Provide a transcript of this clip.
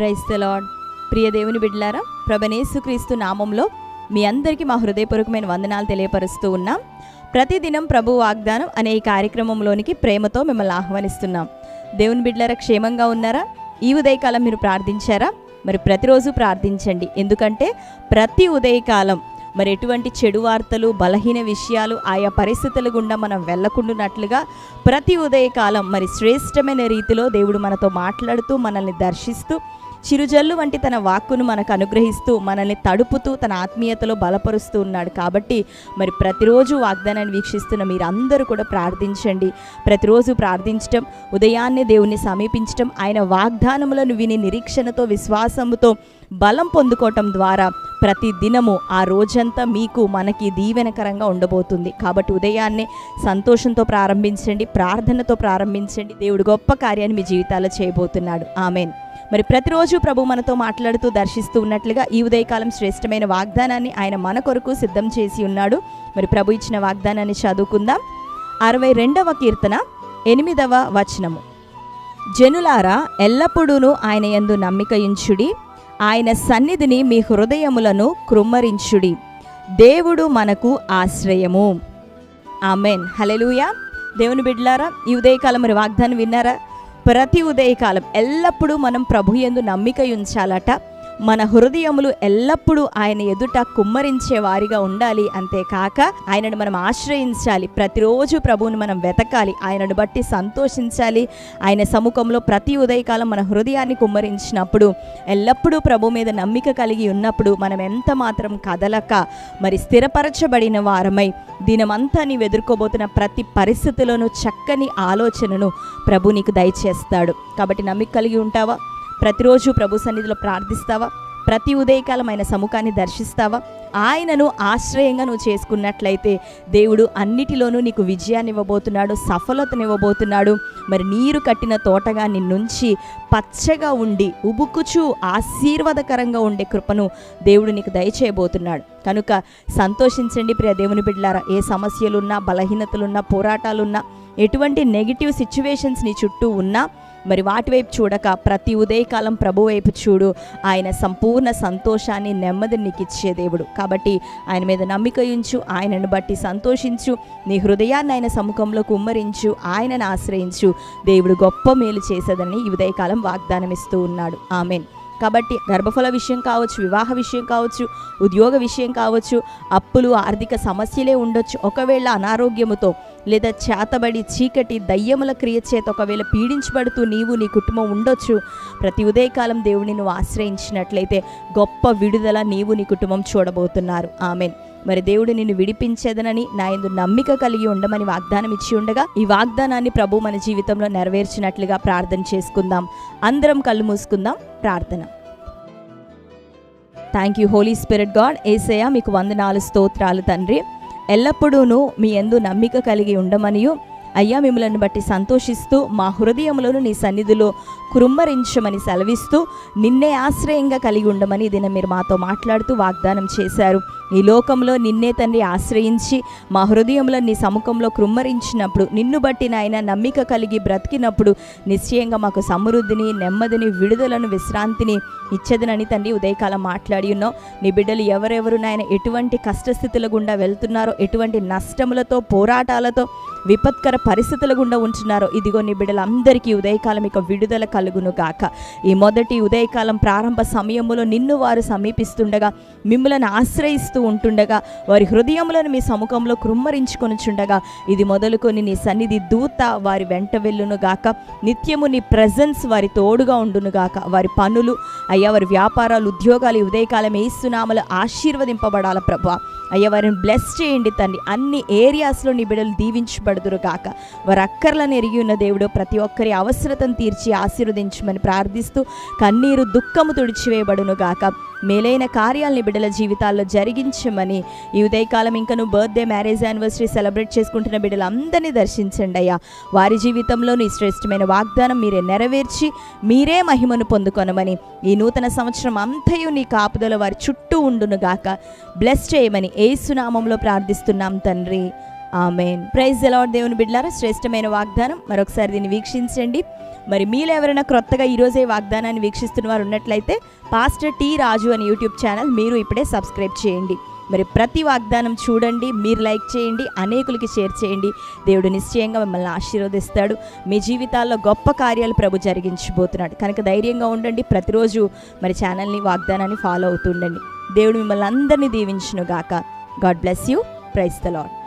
Price the ప్రియ దేవుని బిడ్డలారా ప్రభనేసుక్రీస్తు నామంలో మీ అందరికీ మా హృదయపూర్వకమైన వందనాలు తెలియపరుస్తూ ఉన్నాం. ప్రతిదినం ప్రభు వాగ్దానం అనే ఈ కార్యక్రమంలోనికి ప్రేమతో మిమ్మల్ని ఆహ్వానిస్తున్నాం. దేవుని బిడ్డలారా క్షేమంగా ఉన్నారా? ఈ ఉదయకాలం మీరు ప్రార్థించారా? మరి ప్రతిరోజు ప్రార్థించండి. ఎందుకంటే ప్రతి ఉదయకాలం మరి ఎటువంటి చెడు వార్తలు బలహీన విషయాలు ఆయా పరిస్థితుల గుండా మనం వెళ్ళకుండానట్లుగా ప్రతి ఉదయకాలం మరి శ్రేష్టమైన రీతిలో దేవుడు మనతో మాట్లాడుతూ మనల్ని దర్శిస్తూ చిరుజల్లు వంటి తన వాక్కును మనకు అనుగ్రహిస్తూ మనల్ని తడుపుతూ తన ఆత్మీయతలో బలపరుస్తూ ఉన్నాడు. కాబట్టి మరి ప్రతిరోజు వాగ్దానాన్ని వీక్షిస్తున్న మీరందరూ కూడా ప్రార్థించండి. ప్రతిరోజు ప్రార్థించటం ఉదయాన్నే దేవుణ్ణి సమీపించటం ఆయన వాగ్దానములను విని నిరీక్షణతో విశ్వాసముతో బలం పొందుకోవటం ద్వారా ప్రతి దినము ఆ రోజంతా మీకు మనకి దీవెనకరంగా ఉండబోతుంది. కాబట్టి ఉదయాన్నే సంతోషంతో ప్రారంభించండి ప్రార్థనతో ప్రారంభించండి. దేవుడు గొప్ప కార్యాన్ని మీ జీవితాల్లో చేయబోతున్నాడు. ఆమెన్. మరి ప్రతిరోజు ప్రభు మనతో మాట్లాడుతూ దర్శిస్తూ ఉన్నట్లుగా ఈ ఉదయకాలం శ్రేష్టమైన వాగ్దానాన్ని ఆయన మన కొరకు సిద్ధం చేసి ఉన్నాడు. మరి ప్రభు ఇచ్చిన వాగ్దానాన్ని చదువుకుందాం. అరవై రెండవ కీర్తన ఎనిమిదవ వచనము. జనులారా ఎల్లప్పుడూను ఆయన యందు నమ్మికయించుడి ఆయన సన్నిధిని మీ హృదయములను కృమ్మరించుడి. దేవుడు మనకు ఆశ్రయము. ఆమెన్. హలెలుయా దేవుని బిడ్లారా ఈ ఉదయకాలం మరి వాగ్దానం విన్నారా? ప్రతి ఉదయకాలం ఎల్లప్పుడూ మనం ప్రభు ఎందు నమ్మిక ఉంచాలట మన హృదయములు ఎల్లప్పుడూ ఆయన ఎదుట కుమ్మరించే వారిగా ఉండాలి అంతేకాక ఆయనను మనం ఆశ్రయించాలి. ప్రతిరోజు ప్రభువుని మనం వెతకాలి. ఆయనను బట్టి సంతోషించాలి. ఆయన సముఖంలో ప్రతి ఉదయకాలం మన హృదయాన్ని కుమ్మరించినప్పుడు ఎల్లప్పుడూ ప్రభు మీద నమ్మిక కలిగి ఉన్నప్పుడు మనం ఎంత మాత్రం కదలక మరి స్థిరపరచబడిన వారమై దినమంతా నీవు ఎదుర్కోబోతున్న ప్రతి పరిస్థితిలోనూ చక్కని ఆలోచనను ప్రభు నీకు దయచేస్తాడు. కాబట్టి నమ్మిక కలిగి ఉంటావా? ప్రతిరోజు ప్రభు సన్నిధిలో ప్రార్థిస్తావా? ప్రతి ఉదయకాలమైన సముఖాన్ని దర్శిస్తావా? ఆయనను ఆశ్రయంగా నువ్వు చేసుకున్నట్లయితే దేవుడు అన్నిటిలోనూ నీకు విజయాన్ని ఇవ్వబోతున్నాడు సఫలతనివ్వబోతున్నాడు మరి నీరు కట్టిన తోటగా నిన్నుంచి పచ్చగా ఉండి ఉబుకుచు ఆశీర్వాదకరంగా ఉండే కృపను దేవుడు నీకు దయచేయబోతున్నాడు. కనుక సంతోషించండి ప్రియ దేవుని బిడ్డలారా. ఏ సమస్యలున్నా బలహీనతలున్నా పోరాటాలున్నా ఎటువంటి నెగిటివ్ సిచ్యువేషన్స్ నీ చుట్టూ ఉన్నా మరి వాటి వైపు చూడక ప్రతి ఉదయకాలం ప్రభు వైపు చూడు. ఆయన సంపూర్ణ సంతోషాన్ని నెమ్మదిని నీకు ఇచ్చే దేవుడు. కాబట్టి ఆయన మీద నమ్మిక ఉంచు ఆయనను బట్టి సంతోషించు నీ హృదయాన్ని ఆయన సముఖంలో కుమ్మరించు ఆయనను ఆశ్రయించు. దేవుడు గొప్ప మేలు చేసేదని ఈ ఉదయకాలం వాగ్దానం ఇస్తూ ఉన్నాడు. ఆమెన్. కాబట్టి గర్భఫల విషయం కావచ్చు వివాహ విషయం కావచ్చు ఉద్యోగ విషయం కావచ్చు అప్పులు ఆర్థిక సమస్యలే ఉండొచ్చు. ఒకవేళ అనారోగ్యముతో లేదా చేతబడి చీకటి దయ్యముల క్రియ చేత ఒకవేళ పీడించబడుతూ నీవు నీ కుటుంబం ఉండొచ్చు ప్రతి ఉదయకాలం దేవుని నువ్వు ఆశ్రయించినట్లయితే గొప్ప విడుదల నీవు నీ కుటుంబం చూడబోతున్నారు. ఆమెన్. మరి దేవుడు నిన్ను విడిపించేదనని నా ఎందు నమ్మిక కలిగి ఉండమని వాగ్దానం ఇచ్చి ఉండగా ఈ వాగ్దానాన్ని ప్రభు మన జీవితంలో నెరవేర్చినట్లుగా ప్రార్థన చేసుకుందాం. అందరం కళ్ళు మూసుకుందాం. ప్రార్థన. Thank you Holy Spirit God Yesayya మీకు వందనాలు స్తోత్రాలు తండ్రి. ఎల్లప్పుడూను మీ ఎందు నమ్మిక కలిగి ఉండమనియు. అయ్యా మిమ్మలను బట్టి సంతోషిస్తూ మా హృదయములను నీ సన్నిధిలో కృమ్మరించమని సెలవిస్తూ నిన్నే ఆశ్రయంగా కలిగి ఉండమని దిన మీరు మాతో మాట్లాడుతూ వాగ్దానం చేశారు. ఈ లోకంలో నిన్నే తండ్రి ఆశ్రయించి మా హృదయంలో నీ సముఖంలో కృమ్మరించినప్పుడు నిన్ను బట్టి నాయన నమ్మిక కలిగి బ్రతికినప్పుడు నిశ్చయంగా మాకు సమృద్ధిని నెమ్మదిని విడుదలను విశ్రాంతిని ఇచ్చేదనని తండ్రి ఉదయకాలం మాట్లాడి ఉన్నావు. నీ బిడ్డలు ఎవరెవరు నాయన ఎటువంటి కష్టస్థితుల గుండా వెళ్తున్నారో ఎటువంటి నష్టములతో పోరాటాలతో విపత్కర పరిస్థితుల గుండా ఉంటున్నారో ఇదిగో నీ బిడ్డలందరికీ ఉదయకాలం ఇక విడుదల కలుగును గాక. ఈ మొదటి ఉదయకాలం ప్రారంభ సమయంలో నిన్ను వారు సమీపిస్తుండగా మిమ్మల్ని ఆశ్రయిస్తూ ఉంటుండగా వారి హృదయములను మీ సముఖంలో కృమ్మరించుకొనిచుండగా ఇది మొదలుకొని నీ సన్నిధి దూత వారి వెంట వెళ్ళును గాక నిత్యము నీ ప్రజెన్స్ వారి తోడుగా ఉండును గాక వారి పనులు అయ్యా వారి వ్యాపారాలు ఉద్యోగాలు ఈ ఉదయకాలం ఏసునామలు ఆశీర్వదింపబడాల ప్రభా అయ్యా వారిని బ్లెస్ చేయండి తండ్రి అన్ని ఏరియాస్లో నీ బిడ్డలు దీవించబడుదురు గాక వారి అక్కర్లను ఎరిగి ఉన్న దేవుడు ప్రతి ఒక్కరి అవసరతను తీర్చి ఆశీర్వదించమని ప్రార్థిస్తూ కన్నీరు దుఃఖము తుడిచివేయబడును గాక మేలైన కార్యాలని బిడ్డల జీవితాల్లో జరిగించమని ఈ ఉదయకాలం ఇంకా నువ్వు బర్త్డే మ్యారేజ్ యానివర్సరీ సెలబ్రేట్ చేసుకుంటున్న బిడ్డలందరినీ దర్శించండి అయ్యా. వారి జీవితంలో నీ శ్రేష్టమైన వాగ్దానం మీరే నెరవేర్చి మీరే మహిమను పొందుకొనమని ఈ నూతన సంవత్సరం అంతయు నీ కాపుదల వారి చుట్టూ ఉండును గాక. బ్లెస్ చేయమని ఏసునామంలో ప్రార్థిస్తున్నాం తండ్రి. ఆమెన్. ప్రైజ్ అలాడ్ దేవుని బిడ్లారా శ్రేష్టమైన వాగ్దానం. మరొకసారి దీన్ని వీక్షించండి. మరి మీలో ఎవరైనా క్రొత్తగా ఈరోజే వాగ్దానాన్ని వీక్షిస్తున్న వారు ఉన్నట్లయితే పాస్టర్ టీ రాజు అని యూట్యూబ్ ఛానల్ మీరు ఇప్పుడే సబ్స్క్రైబ్ చేయండి. మరి ప్రతి వాగ్దానం చూడండి మీరు లైక్ చేయండి అనేకులకి షేర్ చేయండి. దేవుడు నిశ్చయంగా మిమ్మల్ని ఆశీర్వదిస్తాడు. మీ జీవితాల్లో గొప్ప కార్యాలు ప్రభు జరిగించబోతున్నాడు. కనుక ధైర్యంగా ఉండండి. ప్రతిరోజు మరి ఛానల్ని వాగ్దానాన్ని ఫాలో అవుతుండండి దేవుడు మిమ్మల్ని అందరినీ దీవించును గాక God bless you praise the Lord